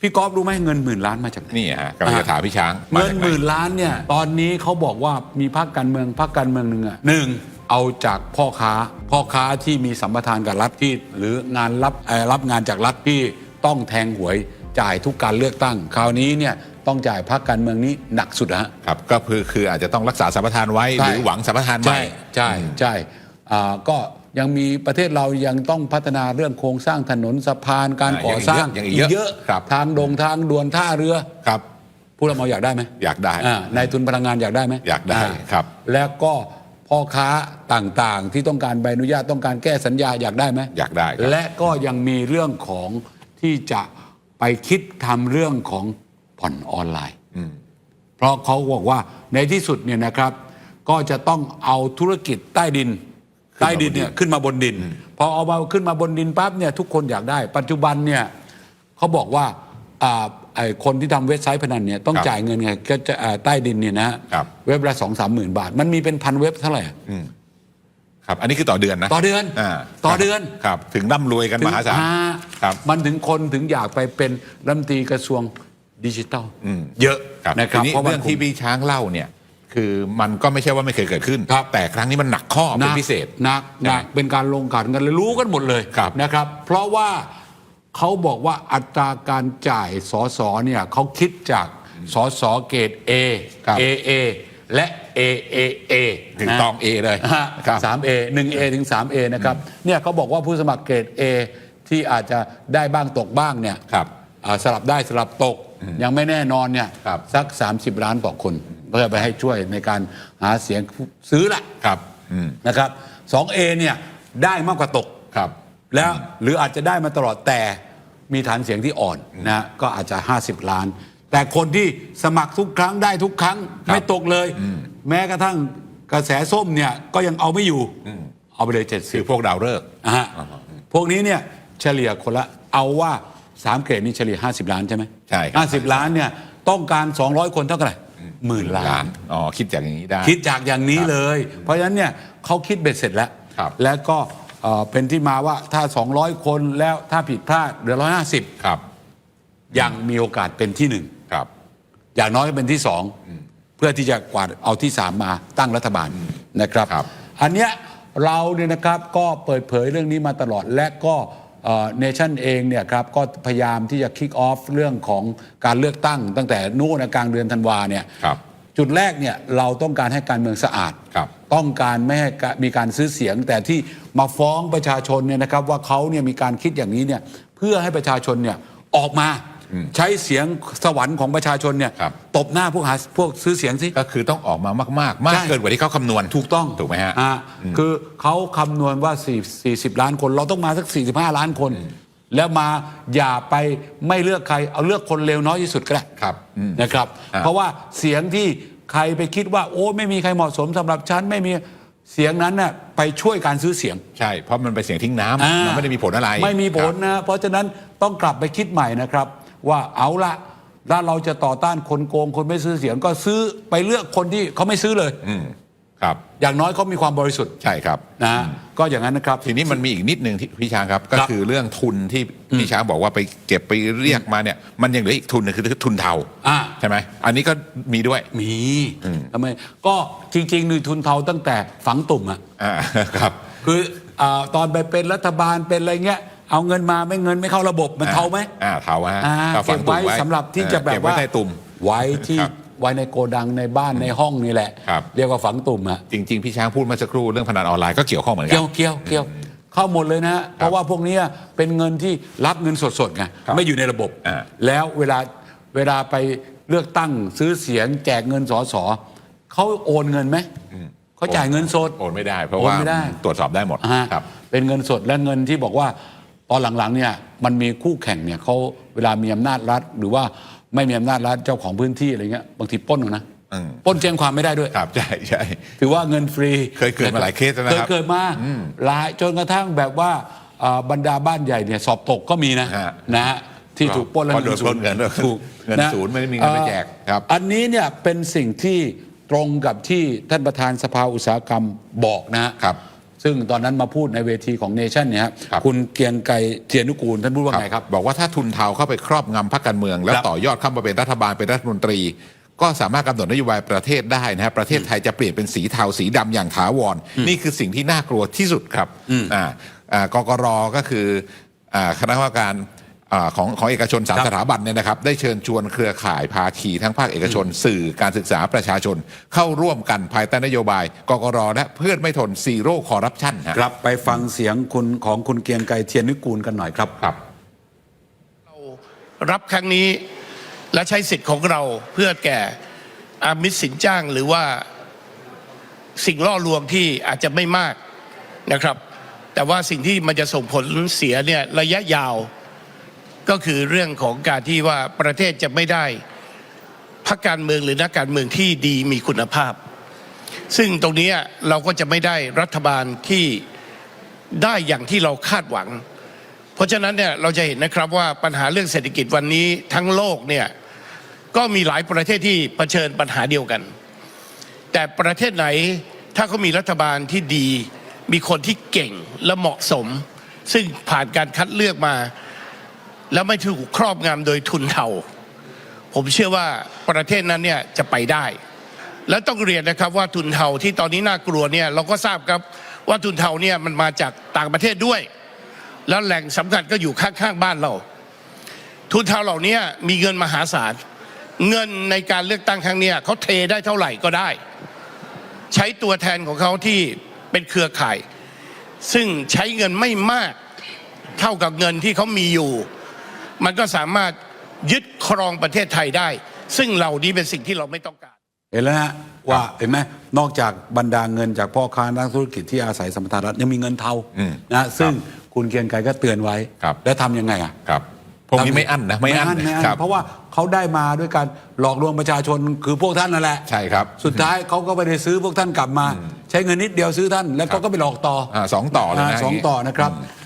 พี่ก๊อฟรู้ไหมเงินหมื่นล้านมาจากไหนนี่ฮะกำลังจะถามพี่ช้างมาเงินจากหไหนมื่นล้านเนี่ยตอนนี้เขาบอกว่ามีพรรคการเมืองพรรคการเมืองหนึ่งอะหนึ่งเอาจากพ่อค้าพ่อค้าที่มีสัมปทานกับรัฐที่ หรืองานรับเอ่อรับงานจากรัฐที่ต้องแทงหวยจ่ายทุกการเลือกตั้ง คราวนี้เนี่ยต้องจ่ายพรรคการเมืองนี้หนักสุดนะฮะครับก็คือคืออาจจะต้องรักษาสัมปทานไว้ใช่หรือหวังสัมปทานใหม่ใช่ใช่ใช่อ่าก็ ยังมีประเทศเรายังต้องพัฒนาเรื่องโครงสร้างถนนสะพานการอ่าก่อสร้างยังอีกเยอะเยอะครับทางดงทางด่วนท่าเรือครับผู้รับเหมาอยากได้ไหมอยากได้อ่านายทุนพลังงานอยากได้ไหมอยากได้าครับ แล้วก็พ่อค้าต่างๆ ที่ต้องการใบอนุญาตต้องการแก้สัญญาอยากได้ไหมอยากได้ครับและก็ยังมีเรื่องของที่จะไปคิดทำเรื่องของผ่อนออนไลน์เพราะเขาบอกว่าในที่สุดเนี่ยนะครับ ก็จะต้องเอาธุรกิจใต้ดิน ใต้ดินเนี่ยขึ้นมาบนดิน พอเอามาขึ้นมาบนดินปั๊บเนี่ยทุกคนอยากได้ ปัจจุบันเนี่ยเขาบอกว่าอ่าไอ้คนที่ทำเว็บไซต์พนันเนี่ยต้องครับจ่ายเงินไงก็จะอ่าใต้ดินเนี่ยนะครับเว็บละสองสามหมื่นบาท มันมีเป็นพันเว็บเท่าไหร่อะครับอันนี้คือต่อเดือนนะต่อเดือนอ่าต่อเดือนครับถึงร่ำรวยกันมหาศาลถึงอ่ครับมันถึงคนถึงอยากไปเป็นรัฐมนตรีกระทรวงดิจิทัลเยอะครับนะครับทีนี้เพราะว่าเรื่องที่พี่ช้างเล่าเนี่ย คือมันก็ไม่ใช่ว่าไม่เคยเกิดขึ้น ครับ แต่ครั้งนี้มันหนักข้อเป็นพิเศษ หนักใช่ไหมหนักเป็นการลงขันกันเลยรู้กันหมดเลยครับ นะครับ เพราะว่าเขาบอกว่าอัตราการจ่ายสอสอเนี่ยเขาคิดจากสอสอเกรด A ครับ AA และ AAA ถึงนะ ตอง A เลยฮะครับ สาม A หนึ่ง A ถึงสาม A นะครับเนี่ยเขาบอกว่าผู้สมัครเกรด A ที่อาจจะได้บ้างตกบ้างเนี่ยครับอ่าสลับได้สลับตกยังไม่แน่นอนเนี่ยครับ สัก 30 ล้านต่อคน เพื่อไปให้ช่วยในการหาเสียงซื้อละครับอืมนะครับ 2A เนี่ยได้มากกว่าตก ครับ แล้วหรืออาจจะได้มาตลอดแต่มีฐานเสียงที่อ่อนนะก็อาจจะ 50 ล้าน แต่คนที่สมัครทุกครั้งได้ทุกครั้งครับไม่ตกเลย แม้กระทั่งกระแสส้มเนี่ยก็ยังเอาไม่อยู่เอาไปเลย คือ70พวกดาวฤกษ์อะฮะพวกนี้เนี่ยเฉลี่ยคนละเอาว่า 3 เกรดนี่เฉลี่ย 50 ล้านใช่ไหมใช่ครับ50 ล้านเนี่ยต้องการ 200 คนเท่าไหร่ หมื่นล้าน อ๋อคิดจากอย่างนี้ได้ คิดจากอย่างนี้เลย เพราะฉะนั้นเนี่ยเขาคิดเบ็ดเสร็จแล้ว ครับแล้วก็เอ่อเป็นที่มาว่าถ้า 200 คนแล้วถ้าผิดพลาดเหลือ150ครับ ยังมีโอกาสเป็นที่หนึ่งครับ อย่างน้อยก็เป็นที่สองเพื่อที่จะกวาดเอาที่สามมาตั้งรัฐบาลนะครับ ครับ อันเนี้ยเราเนี่ยนะครับก็เปิดเผยเรื่องนี้มาตลอดและก็ เนชั่นเองเนี่ยครับก็พยายามที่จะคิกออฟเรื่องของการเลือกตั้ง ตั้งแต่นู่นนะกลางเดือนธันวาเนี่ยครับจุดแรกเนี่ยเราต้องการให้การเมืองสะอาดครับต้องการไม่ให้กะมีการซื้อเสียง แต่ที่มาฟ้องประชาชนเนี่ยนะครับว่าเขาเนี่ยมีการคิดอย่างนี้เนี่ยเพื่อให้ประชาชนเนี่ยออกมา ใช้เสียงสวรรค์ของประชาชนเนี่ยครับ ตบหน้าพวกหาพวกซื้อเสียงสิ ก็คือต้องออกมามาก ๆ มากใช่ เกินกว่าที่เขาคำนวณถูกต้องถูกไหมฮะ อ่าคือเขาคำนวณว่า4 40 ล้านคน เราต้องมาสัก 45 ล้านคน แล้วมาอย่าไปไม่เลือกใคร เอาเลือกคนเร็วน้อยที่สุดก็ได้ครับอืมนะครับ อ่า เพราะว่าเสียงที่ใครไปคิดว่า โอ้ไม่มีใครเหมาะสมสำหรับฉันไม่มีเสียงนั้นน่ะไปช่วยการซื้อเสียง ใช่ เพราะมันเป็นเสียงทิ้งน้อ่าำมันไม่ได้มีผลอะไรไม่มีผลครับ นะ เพราะฉะนั้นต้องกลับไปคิดใหม่นะครับ ว่าเอาละถ้าเราจะต่อต้านคนโกง คนไม่ซื้อเสียง ก็ซื้อไปเลือกคนที่เขาไม่ซื้อเลย อืมครับ อย่างน้อยเขามีความบริสุทธิ์ใช่ครับ นะฮะก็อย่างนั้นนะครับ ทีนี้มันมีอีกนิดหนึ่งที่พี่ช้างครับ ก็ครับคือเรื่องทุนที่พี่ช้างบอกว่าไปเก็บไปเรียกมาเนี่ย มันยังเหลืออีกทุนหนึงคือทุนเทาอ่า ใช่ไหมอันนี้ก็มีด้วย มีทำไมก็จริงๆนี่ทุนเทาตั้งแต่ฝังตุ่มอะ อ่า ครับ คืออาตอนไปเป็นรัฐบาลเป็นอะไรเงี้ย เอาเงินมาไม่เงินไม่เข้าระบบมันเทาไหมอ่าเทาฮะอ่าก็ฝัเก็งบตุ่ไว้มสำหรับที่จะแบบเก็บไว้ว่าใต้ตุ่ม ไว้ที่ครับไว้ในโกดังในบ้านในห้องนี่แหละ ครับ เรียกว่าฝังตุ่มอะ จริง ๆ พี่ช้างพูดเมื่อสักครู่เรื่องพนันออนไลน์ก็เกี่ยวข้องเหมือนกัเกี่ยวเกี่ยวเกี่ยวเข้าหมดเลยนะฮะเพราะว่าพวกเนี้ยเป็นเงินที่รับเงินสดๆไงครับไม่อยู่ในระบบ อ่า แล้วเวลาเวลาไปเลือกตั้งซื้อเสียงแจกเงินสอสอเขาโอนเงินไหมเขาจ่ายเงินสด โอนไม่ได้ เพราะโอนว่าไม่ได้ ตรวจสอบได้หมดอ่าฮะครับ เป็นเงินสดและเงินที่บอกว่า ตอนหลังๆเนี่ยมันมีคู่แข่งเนี่ยเขาเวลามีอำนาจรัฐ หรือว่าไม่มีอำนาจรัฐเจ้าของพื้นที่อะไรเงี้ยบางทีปล้นเอานะอืมปล้นแจ้งความไม่ได้ด้วย ครับใช่ใช่ ถือว่าเงินฟรีเคยเกิดมาหลายเคสแล้วนะครับ เคยเกิดมาหลายจนกระทั่งแบบว่าอ่าบรรดาบ้านใหญ่เนี่ยสอบตกก็มีนะฮะนะฮะที่ถูกปล้นแล้วเพราะโดนปล้นเงินด้วยถูกเงินศูนย์ไม่ได้มีเงินไปแจกครับ อันนี้เนี่ยเป็นสิ่งที่ตรงกับที่ท่านประธานสภาอุตสาหกรรมบอกนะฮะ ครับ ซึ่งตอนนั้นมาพูดในเวทีของเนชั่นเนี่ยฮะครับ คุณเกรียงไกรเทียนุกูลท่านพูดว่าไงครับ บอกว่าถ้าทุนเทาเข้าไปครอบงำพรรคการเมือง แล้วครับ ต่อยอดเข้ามาเป็นรัฐบาลเป็นรัฐมนตรี ก็สามารถกำหนดนโยบายประเทศได้นะฮะประเทศไทยจะเปลี่ยนเป็นสีเทาสีดำอย่างถาวรนี่คือสิ่งที่น่ากลัวที่สุดครับอ่าอ่ากกรก็คืออ่าคณะกรรมการ อ่าของของเอกชนสามครับสถาบันเนี่ยนะครับได้เชิญชวนเครือข่ายภาคีทั้งภาคเอกชน สื่อการศึกษาประชาชน เข้าร่วมกันภายใต้นโยบายกกรและเพื่อนไม่ทนซีโร่คอร์รัปชันครับไปฟังเสียงคุณของคุณเกรียงไกรเทียนุกูลกันหน่อยครับ ครับ รับครั้งนี้และใช้สิทธิ์ของเราเพื่อแก่อามิตสินจ้างหรือว่าสิ่งล่อลวงที่อาจจะไม่มากนะครับ แต่ว่าสิ่งที่มันจะส่งผลเสียเนี่ยระยะยาว ก็คือเรื่องของการที่ว่าประเทศจะไม่ได้พรรคการเมืองหรือนักการเมืองที่ดีมีคุณภาพ ซึ่งตรงนี้เราก็จะไม่ได้รัฐบาลที่ได้อย่างที่เราคาดหวัง เพราะฉะนั้นเนี่ยเราจะเห็นนะครับว่าปัญหาเรื่องเศรษฐกิจวันนี้ทั้งโลกเนี่ยก็มีหลายประเทศที่เผชิญปัญหาเดียวกัน แต่ประเทศไหนถ้าเขามีรัฐบาลที่ดี มีคนที่เก่งและเหมาะสม ซึ่งผ่านการคัดเลือกมา แล้วไม่ถูกครอบงำโดยทุนเทาผมเชื่อว่าประเทศนั้นเนี่ยจะไปได้ แล้วต้องเรียนนะครับว่าทุนเทาที่ตอนนี้น่ากลัวเนี่ยเราก็ทราบครับว่าทุนเทาเนี่ยมันมาจากต่างประเทศด้วย แล้วแหล่งสำคัญก็อยู่ข้างๆบ้านเรา ทุนเทาเหล่านี้มีเงินมหาศาลเงินในการเลือกตั้งครั้งนี้เขาเทได้เท่าไหร่ก็ได้ ใช้ตัวแทนของเขาที่เป็นเครือข่าย ซึ่งใช้เงินไม่มากเท่ากับเงินที่เขามีอยู่ มันก็สามารถยึดครองประเทศไทยได้ ซึ่งเหล่านี้เป็นสิ่งที่เราไม่ต้องการ เห็นแล้วฮะว่าเห็นไหมนอกจากบรรดาเงินจากพ่อค้านักธุรกิจที่อาศัยสมรรถรัฐยังมีเงินเทาอืมนะซึ่งคุณเกรียงไกรก็เตือนไว้ ครับ แล้วทำยังไงอะ ครับพวกนี้ไม่อั้นนะไม่อั้นไม่อั้นครับ เพราะว่าเขาได้มาด้วยการหลอกลวงประชาชนคือพวกท่านนั่นแหละใช่ครับสุดท้ายเขาก็ไปได้ซื้อพวกท่านกลับมา ใช้เงินนิดเดียวซื้อท่าน แล้วเขาก็ไปหลอกต่ออ่าสองต่อเลยนะาสองต่อนะครับ